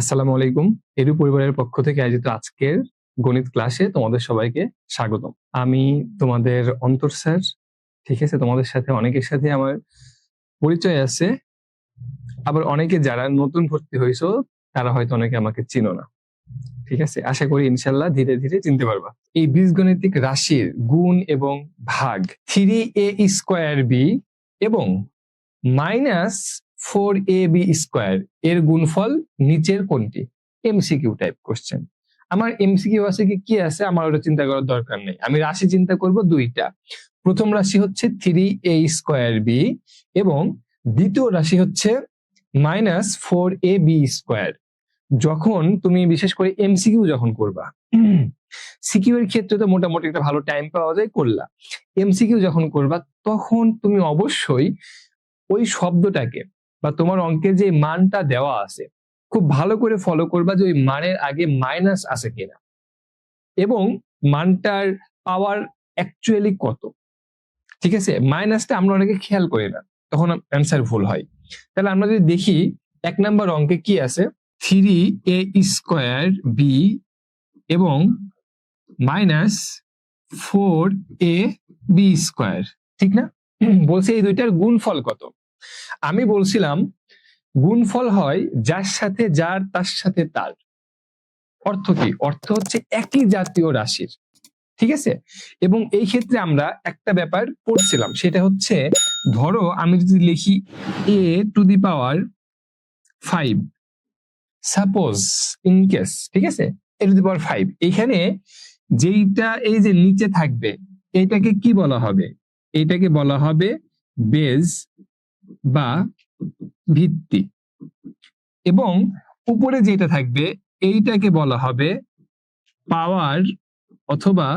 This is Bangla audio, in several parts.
আসসালামু আলাইকুম। এরু পরিবারের পক্ষ থেকে আয়োজিত আজকের গণিত ক্লাসে তোমাদের সবাইকে স্বাগতম। আমি তোমাদের অন্তর স্যার, ঠিক আছে? তোমাদের সাথে অনেকের সাথে আমার পরিচয় আছে। আবার অনেকে যারা নতুন ভর্তি হয়েছো, তারা হয়তো অনেকে আমাকে চিনো না। ঠিক আছে? আশা করি ইনশাল্লাহ ধীরে ধীরে চিনতে পারবা। এই বীজগণিতিক রাশির গুণ এবং ভাগ থ্রি এ স্কোয়ার বি এবং minus four A B square, এর গুণফল নিচের কোনটি? এমসিকিউ টাইপ কোশ্চেন আমার এমসিকিউ আছে কি? কি আছে? আমার ওটা চিন্তা করার দরকার নেই। আমি রাশি চিন্তা করব দুইটা। প্রথম রাশি হচ্ছে থ্রি এ স্কোয়ার বি এবং দ্বিতীয় রাশি হচ্ছে minus four A B square. যখন তুমি বিশেষ করে এমসিকিউ যখন করবা, সিকিউ এর ক্ষেত্রে তো মোটামুটি একটা ভালো টাইম পাওয়া যায় করলা। এমসিকিউ যখন করবা, তখন তুমি অবশ্যই ওই শব্দটাকে বা তোমার অঙ্কের যে মানটা দেওয়া আছে, খুব ভালো করে ফলো করবা যে ওই মানের আগে মাইনাস আছে কিনা। এবং মানটার পাওয়ার অ্যাকচুয়ালি কত। ঠিক আছে? মাইনাসটা আমরা অনেকে খেয়াল করি না, তখন অ্যান্সার ভুল হয়। তাহলে আমরা যদি দেখি, এক নাম্বার অঙ্কে কি আছে? থ্রি এ স্কোয়ার বি এবং minus four A B square ঠিক না? বলছে এই দুইটার গুণফল কত? আমি বলছিলাম, গুণফল হয় যার সাথে যার, তার সাথে তার। অর্থ কি? অর্থ হচ্ছে একই জাতীয় রাশির। ঠিক আছে? এবং এই ক্ষেত্রে আমরা একটা ব্যাপার পড়ছিলাম, সেটা হচ্ছে, ধরো আমি যদি লিখি A to the power five suppose in case ঠিক আছে? এ টু দি পাওয়ার ফাইভ এখানে যেইটা, এই যে নিচে থাকবে এইটাকে কি বলা হবে? এইটাকে বলা হবে বেজ বা ভিত্তি। এবং উপরে যেটা থাকবে এইটাকে বলা হবে পাওয়ার অথবা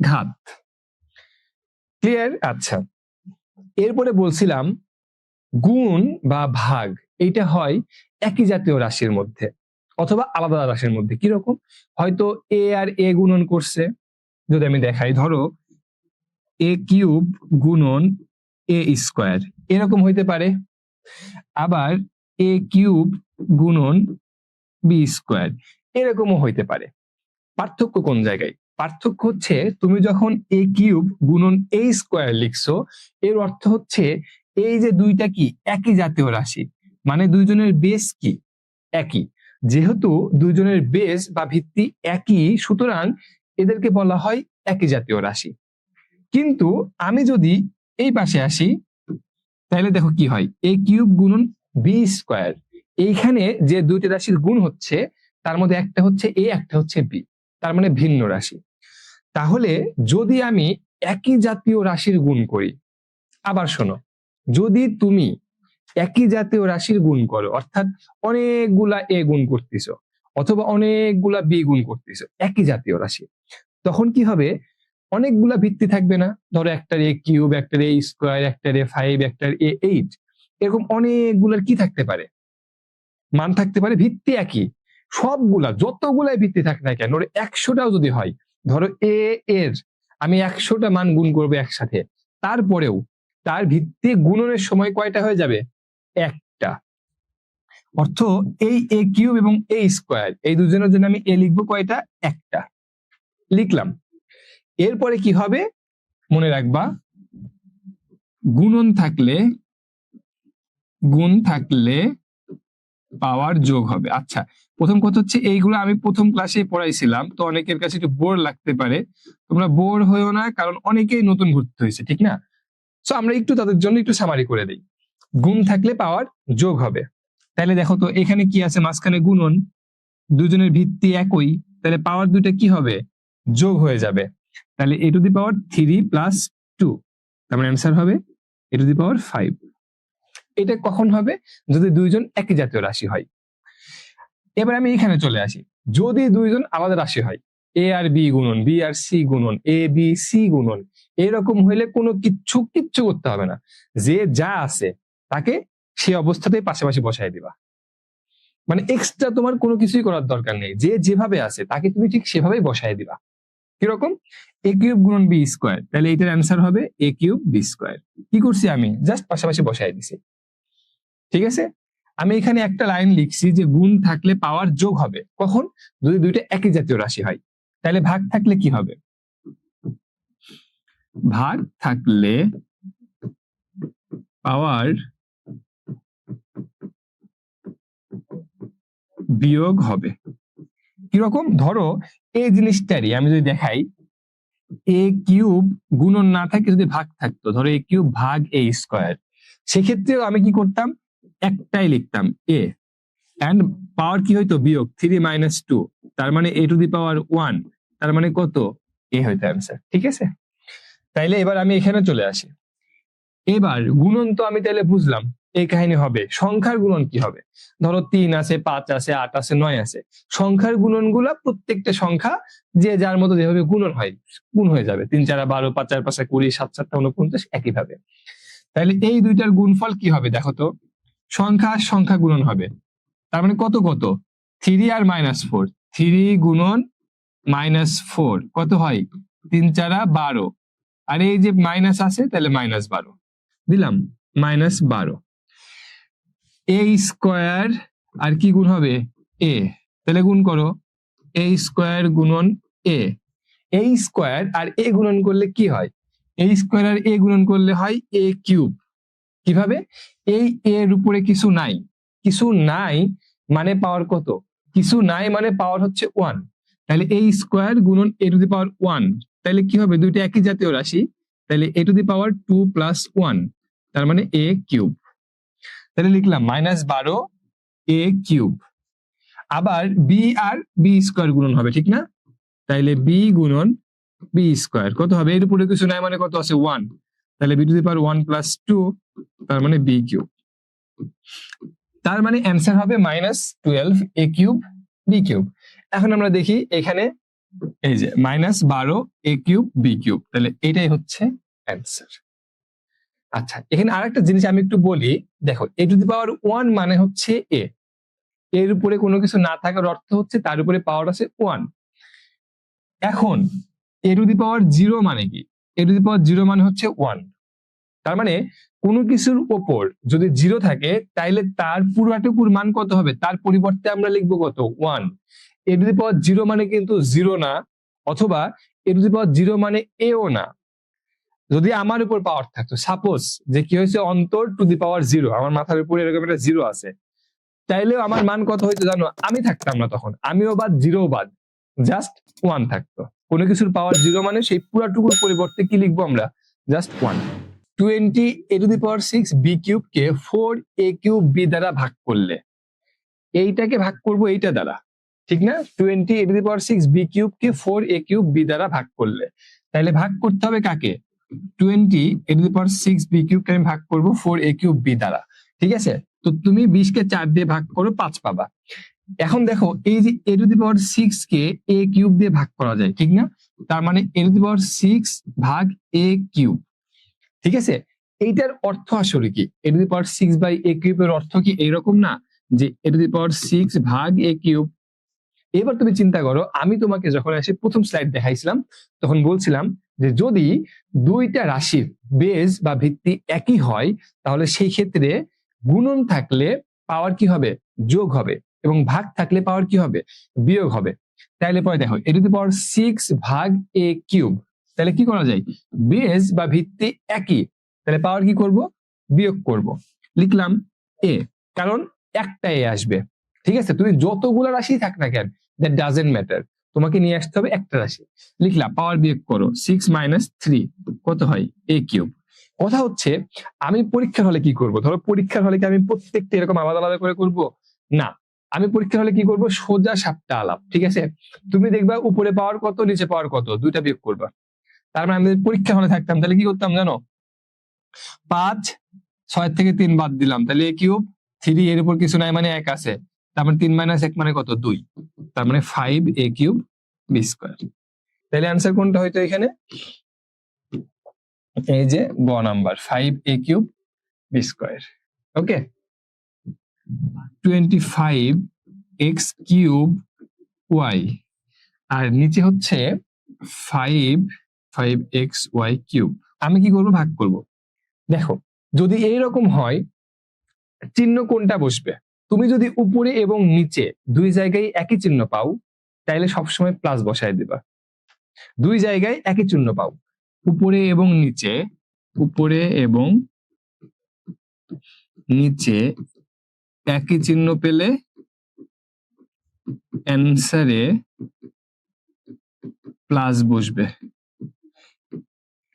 ঘাত। ক্লিয়ার আচ্ছা। এরপরে বলছিলাম গুণ বা ভাগ এইটা হয় একই জাতীয় রাশির মধ্যে অথবা আলাদা রাশির মধ্যে। কীরকম? হয়তো এ আর এ গুণন করছে। যদি আমি দেখাই ধরো এ কিউব গুণন এ স্কোয়ার এরকম হইতে পারে। আবার এ কিউব গুণন বি স্কোয়ার এরকমও হইতে পারে। পার্থক্য কোন জায়গায়? পার্থক্য হচ্ছে তুমি যখন এ কিউব গুণন এ স্কোয়ার লিখছো, এর অর্থ হচ্ছে এই যে দুইটা কি? একই জাতীয় রাশি। মানে দুইজনের বেস কি? একই। যেহেতু দুইজনের বেস বা ভিত্তি একই, সুতরাং এদেরকে বলা হয় একই জাতীয় রাশি। কিন্তু আমি যদি এই পাশে আসি তাহলে দেখো কি হয়? এ কিউব গুণন বি স্কোয়ার। এইখানে যে দুইটি রাশির গুণ হচ্ছে, তার মধ্যে একটা হচ্ছে এ একটা হচ্ছে বি তার মানে ভিন্ন রাশি। তাহলে যদি আমি একই জাতীয় রাশির গুণ করি, আবার শোনো, যদি তুমি একই জাতীয় রাশির গুণ করো, অর্থাৎ অনেকগুলা এ গুণ করতেছ, অথবা অনেকগুলা বি গুণ করতেছ, একই জাতীয় রাশি, তখন কি হবে? অনেকগুলা ভিত্তি থাকবে না। ধরো একটার এ কিউব একটার এ স্কোয়ার একটার এ ফাইভ একটার এ এইট। এরকম অনেকগুলার কি থাকতে পারে? মান থাকতে পারে, ভিত্তি একই। সবগুলা, যতগুলাই ভিত্তি থাকে না কেন একশোটাও যদি হয়, ধরো এ এর, আমি একশোটা মান গুণ করব একসাথে। তারপরেও, তার ভিত্তি গুণনের সময় কয়টা হয়ে যাবে? একটা। অর্থ, এই এ কিউব এবং এ স্কোয়ার, এই দুজনের জন্য আমি এ লিখব কয়টা? একটা। লিখলাম। এরপরে কি হবে? মনে রাখবা, গুণন থাকলে, গুণ থাকলে পাওয়ার যোগ হবে। আচ্ছা প্রথম কথা হচ্ছে এইগুলো আমি প্রথম ক্লাসে পড়াইছিলাম, তো অনেকের কাছে একটু বোর লাগতে পারে। তোমরা বোর হয়েও না, কারণ অনেকেই নতুন ভর্তি হয়েছে, ঠিক না? সো আমরা একটু তাদের জন্য একটু সামারি করে দিই। গুণ থাকলে পাওয়ার যোগ হবে। তাহলে দেখো তো, এখানে কি আছে? মাঝখানে গুণন, দুজনের ভিত্তি একই তাহলে পাওয়ার দুইটা কি হবে? যোগ হয়ে যাবে। তাহলে A to the power three plus two তার মানে অ্যান্সার হবে এ টু দি পাওয়ার ফাইভ এটা কখন হবে? যদি দুইজন একই জাতীয় রাশি হয়। এবার আমি এখানে চলে আসি। যদি দুইজন আলাদা রাশি হয় এ আর বি গুণন বি আর সি গুণন এ বি সি গুণন, এরকম হইলে কোনো কিচ্ছু কিচ্ছু করতে হবে না। যে যা আছে, তাকে সে অবস্থাতেই পাশাপাশি বসাই দিবা। মানে এক্সট্রা তোমার কোনো কিছুই করার দরকার নেই। যে যেভাবে আছে, তাকে তুমি ঠিক সেভাবেই বসাই দিবা। কীরকম? এ কিউব বি স্কোয়ার তাহলে এটার অ্যান্সার হবে এ কিউব বি স্কোয়ার কি করছি আমি? জাস্ট পাশাপাশি বসাই দিছি। ঠিক আছে? আমি এখানে একটা লাইন লিখছি যে গুণ থাকলে পাওয়ার যোগ হবে। কখন? যদি দুইটা একই জাতীয় রাশি হয়। তাহলে ভাগ থাকলে কি হবে? ভাগ থাকলে পাওয়ার বিয়োগ হবে। কীরকম? ধরো, এই জিনিসটারই আমি যদি দেখাই এ কিউব গুণন না থাকে, যদি ভাগ থাকতো, ধরো এ কিউব ভাগ এ স্কোয়ার সেক্ষেত্রেও আমি কি করতাম? একটাই লিখতাম এ অ্যান্ড পাওয়ার কি হইতো? বিয়োগ থ্রি মাইনাস টু তার মানে এ টু দি পাওয়ার ওয়ান তার মানে কত? এ হইতো অ্যান্সার ঠিক আছে? তাইলে এবার আমি এখানে চলে আসি। এবার গুণন তো আমি তাহলে বুঝলাম এই কাহিনী হবে। সংখ্যার গুণন কি হবে? ধরো তিন আছে, পাঁচ আছে, আট আছে, নয় আছে। সংখ্যার গুণনগুলা প্রত্যেকটা সংখ্যা যে যার মতো যেভাবে গুণন হয়, গুণ হয়ে যাবে। তিন চারা বারো, পাঁচ চার পাঁচা কুড়ি, সাত সাতটা উনপঞ্চাশ একইভাবে। তাহলে এই দুইটার গুণফল কি হবে দেখো তো? সংখ্যা সংখ্যা গুণন হবে। তার মানে কত কত? থ্রি আর মাইনাস ফোর। থ্রি গুণন মাইনাস ফোর। কত হয়? তিন চারা বারো। আর এই যে মাইনাস আছে তাহলে মাইনাস বারো। দিলাম? মাইনাস বারো। এ স্কোয়ার আর কি গুণ হবে? এ তাহলে গুণ করো। এ স্কোয়ার গুণন এ এ স্কোয়ার আর এ গুণন করলে কি হয়? এ স্কোয়ার আর এ গুণন করলে হয় এ কিউব কীভাবে? এই এর উপরে কিছু নাই। কিছু নাই মানে পাওয়ার কত? কিছু নাই মানে পাওয়ার হচ্ছে ওয়ান তাহলে এই স্কোয়ার গুণন এ টু দি পাওয়ার ওয়ান তাহলে কি হবে? দুইটা একই জাতীয় রাশি। তাহলে A to the power two plus one তার মানে এ কিউব তাহলে লিখলাম মাইনাস বারো এ কিউব আবার বি আর বি স্কোয়ার গুণন হবে, ঠিক না? তাইলে বি গুণন বি স্কোয়ার কত হবে? এর উপরে কিছু নাই মানে কত আছে? ওয়ান তাহলে B to the power one plus two তার মানে বি কিউব তার মানে অ্যান্সার হবে minus twelve A cube B cube এখন আমরা দেখি এখানে এই যে মাইনাস বারো এ কিউব বি কিউব তাহলে এটাই হচ্ছে অ্যান্সার আচ্ছা এখানে আরেকটা জিনিস আমি একটু বলি। দেখো এ টু দি পাওয়ার ওয়ান মানে হচ্ছে এ এর উপরে কোনো কিছু না থাকার অর্থ হচ্ছে তার উপরে পাওয়ার আছে ওয়ান এখন এ টু দি পাওয়ার জিরো মানে কি? A to the power zero মানে হচ্ছে ওয়ান তার মানে কোনো কিছুর ওপর যদি জিরো থাকে, তাইলে তার পুরাটুকুর মান কত হবে? তার পরিবর্তে আমরা লিখব কত? One A to the power zero মানে কিন্তু জিরো না, অথবা এ টু দি পাওয়ার জিরো মানে এও না। যদি আমার উপর পাওয়ার থাকতো সাপোজ যে কি হয়েছে, অন্তর টু দি পাওয়ার জিরো আমার মাথার উপরে এরকম একটা জিরো আছে, তাইলেও আমার মান কত হইতো জানো? আমি থাকতাম না তখন, আমিও বাদ জিরো বাদ জাস্ট ওয়ান থাকতো। কোনো কিছুর পাওয়ার জিরো মানে সেই পুরাটুকুর পরিবর্তে কি লিখব আমরা? Just one twenty A to the power six B cube K four A cube B দ্বারা ভাগ করলে, এইটাকে ভাগ করব এইটা দ্বারা, ঠিক না? Twenty A to the power six B cube K four A cube B দ্বারা ভাগ করলে তাহলে ভাগ করতে হবে কাকে? Twenty A to six B cube আমি ভাগ ফোর এ কিউব বি দ্বারা, ঠিক আছে? তো তুমি বিশ কে চার দিয়ে ভাগ করো, পাঁচ পাবা। এখন দেখো, এই যে A to the power six K A cube দিয়ে ভাগ করা যায়, ঠিক না? তার মানে এ টু দি পাওয়ার সিক্স ভাগ এ কিউব ঠিক আছে? এইটার অর্থ আসলে কি? A to the power six by A কিউবের অর্থ কি এইরকম না? যে A to the power six ভাগ এ কিউব। এবার তুমি চিন্তা করো, আমি তোমাকে যখন এসে প্রথম স্লাইড দেখাইছিলাম, তখন বলছিলাম যে যদি দুইটা রাশির বেজ বা ভিত্তি একই হয়, তাহলে সেই ক্ষেত্রে গুণন থাকলে পাওয়ার কি হবে? যোগ হবে এবং ভাগ থাকলে পাওয়ার কি হবে? বিয়োগ হবে। তাহলে পরে দেখো এ দি পাওয়ার সিক্স ভাগ এ কিউব তাহলে কি করা যায়? বেজ বা ভিত্তি একই তাহলে পাওয়ার কি করব? বিয়োগ করব। লিখলাম এ কারণ একটা এ আসবে। ঠিক আছে? তুমি যতগুলো রাশি থাক না কেন দ্যাট ডাজেন্ট ম্যাটার তোমাকে নিয়ে আসতে হবে একটা রাশি। লিখলাম পাওয়ার বিয়োগ করো সিক্স মাইনাস থ্রি কত হয়? এ কিউব কথা হচ্ছে, আমি পরীক্ষার হলে কি করব? ধরো পরীক্ষার হলে কি আমি প্রত্যেকটা এরকম আলাদা আলাদা করে করব? না। আমি পরীক্ষার হলে কি করব? সোজা সাপটা আলাপ, ঠিক আছে? তুমি দেখবা উপরে পাওয়ার কত, নিচে পাওয়ার কত, দুইটা বিয়োগ করবা। তার মানে আমি পরীক্ষা হলে থাকতাম, তাহলে কি করতাম জানো? পাঁচ, ছয় থেকে তিন বাদ দিলাম, তাহলে এ কিউব থ্রি এর উপর কিছু নাই মানে এক আছে। তার মানে তিন মাইনাস এক মানে কত? দুই। তার মানে five A cube B square তাহলে অ্যান্সার কোনটা হয়তো এখানে? এই যে গ number five A cube B square okay twenty five X cube Y আর নিচে হচ্ছে five five X Y cube আমি কি করব? ভাগ করব। দেখো, যদি এইরকম হয়, চিহ্ন কোনটা বসবে? তুমি যদি উপরে এবং নিচে দুই জায়গায় একই চিহ্ন পাও, তাইলে সবসময় প্লাস বসায় দিবা। দুই জায়গায় একই চিহ্ন পাও। উপরে এবং নিচে, উপরে এবং নিচে একই চিহ্ন পেলে অ্যান্সারে প্লাস বসবে।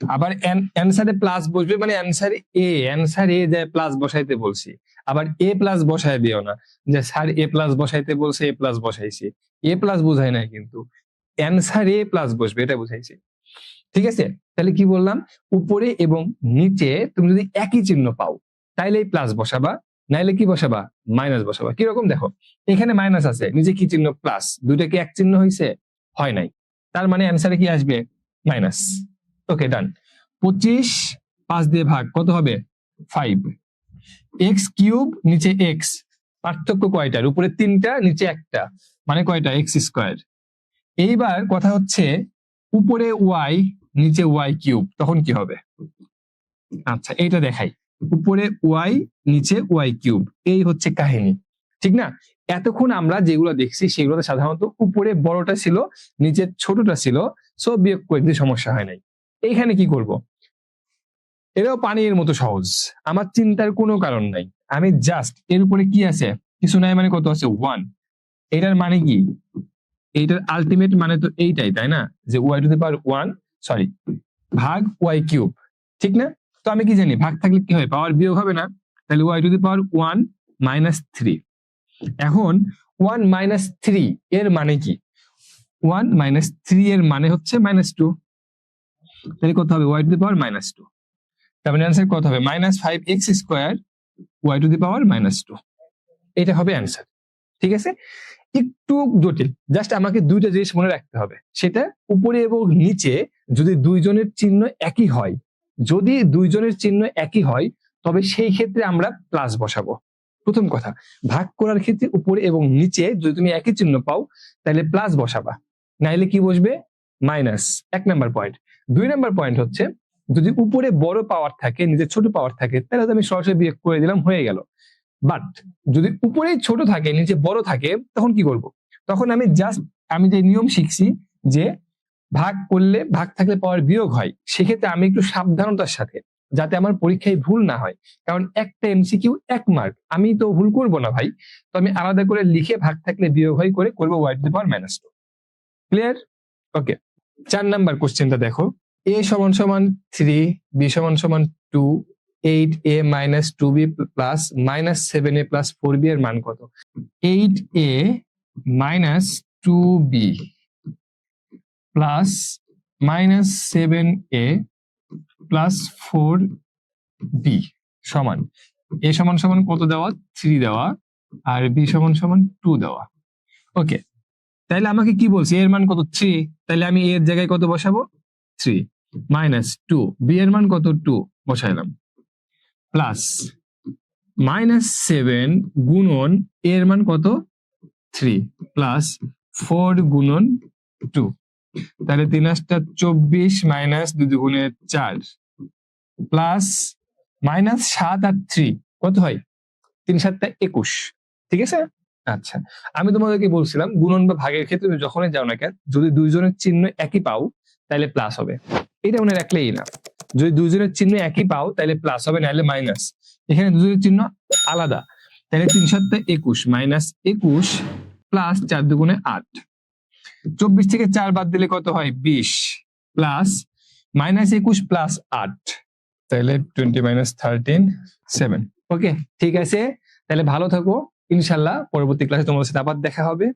আবার অ্যান্সারে প্লাস বসবে মানে অ্যান্সার এ অ্যান্সার এ যায় প্লাস বসাইতে বলছি। আবার এ প্লাস বসায় দিও না। যে স্যার এ প্লাস বসাইতে বলছে এ প্লাস বসাইছি। এ প্লাস বোঝায় নাই কিন্তু। অ্যান্সার এ প্লাস বসবে, এটা বুঝাইছি। ঠিক আছে? তাহলে কি বললাম? উপরে এবং নিচে তুমি যদি একই চিহ্ন পাও, তাইলে প্লাস বসাবা, নাইলে কি বসাবা? মাইনাস বসাবা। কীরকম দেখো? এখানে মাইনাস আছে, নিচে কি চিহ্ন? প্লাস দুইটা কি এক চিহ্ন হয়েছে হয় নাই। তার মানে অ্যান্সারে কি আসবে? মাইনাস ওকে ডান পঁচিশ, পাঁচ দিয়ে ভাগ, কত হবে? ফাইভ এক্স কিউব নিচে এক্স পার্থক্য কয়টার? উপরে তিনটা, নিচে একটা মানে কয়টা? এক্স স্কোয়ার এইবার কথা হচ্ছে, উপরে ওয়াই নিচে ওয়াই কিউব তখন কি হবে? আচ্ছা এইটা দেখাই। উপরে ওয়াই নিচে ওয়াই কিউব এই হচ্ছে কাহিনী, ঠিক না? এতক্ষণ আমরা যেগুলো দেখছি, সেগুলোতে সাধারণত উপরে বড়টা ছিল, নিচে ছোটটা ছিল সো বিয়োগ করে দিতে সমস্যা হয় নাই। এইখানে কি করব? এটাও পানির মতো সহজ। আমার চিন্তার কোনো কারণ নাই। আমি জাস্ট এর উপরে কি আছে? কিছু নাই মানে কত আছে? ওয়ান এটার মানে কি? এইটার আলটিমেট মানে তো এইটাই, তাই না? যে Y to the power one sorry ভাগ ওয়াই কিউব ঠিক না? তো আমি কি জানি, ভাগ থাকলে কি হয়? পাওয়ার বিয়োগ হবে না। তাহলে Y to the power one minus three এখন ওয়ান মাইনাস থ্রি এর মানে কি? ওয়ান মাইনাস থ্রি এর মানে হচ্ছে মাইনাস টু তাহলে কত হবে? Y to the power minus two তার মানে অ্যান্সার কত হবে? Minus five X square Y to the power minus two এটা হবে অ্যান্সার ঠিক আছে? একটু জটিল। জাস্ট আমাকে দুইটা জিনিস মনে রাখতে হবে। সেটা উপরে এবং নিচে যদি দুইজনের চিহ্ন একই হয়, যদি দুইজনের চিহ্ন একই হয়, তবে সেই ক্ষেত্রে আমরা প্লাস বসাবো। প্রথম কথা, ভাগ করার ক্ষেত্রে উপরে এবং নিচে যদি তুমি একই চিহ্ন পাও, তাহলে প্লাস বসাবা। নাইলে কি বসবে? মাইনাস এক নাম্বার পয়েন্ট দুই নম্বর পয়েন্ট হচ্ছে, যদি উপরে বড় পাওয়ার থাকে, নিজের ছোট পাওয়ার থাকে, তাহলে আমি সরাসরি বিয়োগ করে দিলাম, হয়ে গেল। বাট যদি উপরে ছোট থাকে, নিচে বড় থাকে, তখন কি করব? তখন আমি জাস্ট আমি যে নিয়ম শিখছি যে ভাগ করলে, ভাগ থাকলে পাওয়ার বিয়োগ হয়, সেক্ষেত্রে আমি একটু সাবধানতার সাথে, যাতে আমার পরীক্ষায় ভুল না হয়। কারণ একটা এমসিকিউ এক মার্ক আমি তো ভুল করব না ভাই। তো আমি আলাদা করে লিখে ভাগ থাকলে বিয়োগ হয় করে করব Y the power minus two clear okay চার নাম্বার কোশ্চেনটা দেখো। এ সমান সমান থ্রি বি সমান সমান two eight A minus two B plus minus seven A plus four B এর মান কত? Eight A minus two B plus minus seven A plus four B সমান। এ সমান সমান কত দেওয়া? থ্রি দেওয়া। আর বি সমান সমান টু দেওয়া। ওকে তাহলে আমাকে কি বলছে? এর মান কত? থ্রি তাহলে আমি এর জায়গায় কত বসাবো? থ্রি মাইনাস টু বি এর মান কত? টু বসাইলাম। প্লাস মাইনাস সেভেন গুণন এর মান কত? থ্রি প্লাস ফোর গুণন টু তাহলে তিন আটটা চব্বিশ মাইনাস দুই দুগুণে চার। প্লাস মাইনাস সাত আর থ্রি কত হয়? তিন সাতটা একুশ। ঠিক আছে? আচ্ছা আমি তোমাদেরকে বলছিলাম গুণন বা ভাগের ক্ষেত্রে তুমি যখনই যাও না কেন, যদি দুইজনের চিহ্ন একই পাও, তাহলে প্লাস হবে। এটা মনে রাখলেই না। যদি দুইজনের চিহ্ন একই পাও, তাহলে প্লাস হবে, নাহলে মাইনাস এখানে দুজনের চিহ্ন আলাদা। তাহলে তিন সাতটা একুশ মাইনাস একুশ প্লাস চার দুগুণে আট। চব্বিশ থেকে চার বাদ দিলে কত হয়? বিশ প্লাস মাইনাস একুশ প্লাস আট। তাহলে twenty minus thirteen seven okay ঠিক আছে? তাহলে ভালো থাকো। ইনশাল্লাহ পরবর্তী ক্লাসে তোমাদের সাথে আবার দেখা হবে।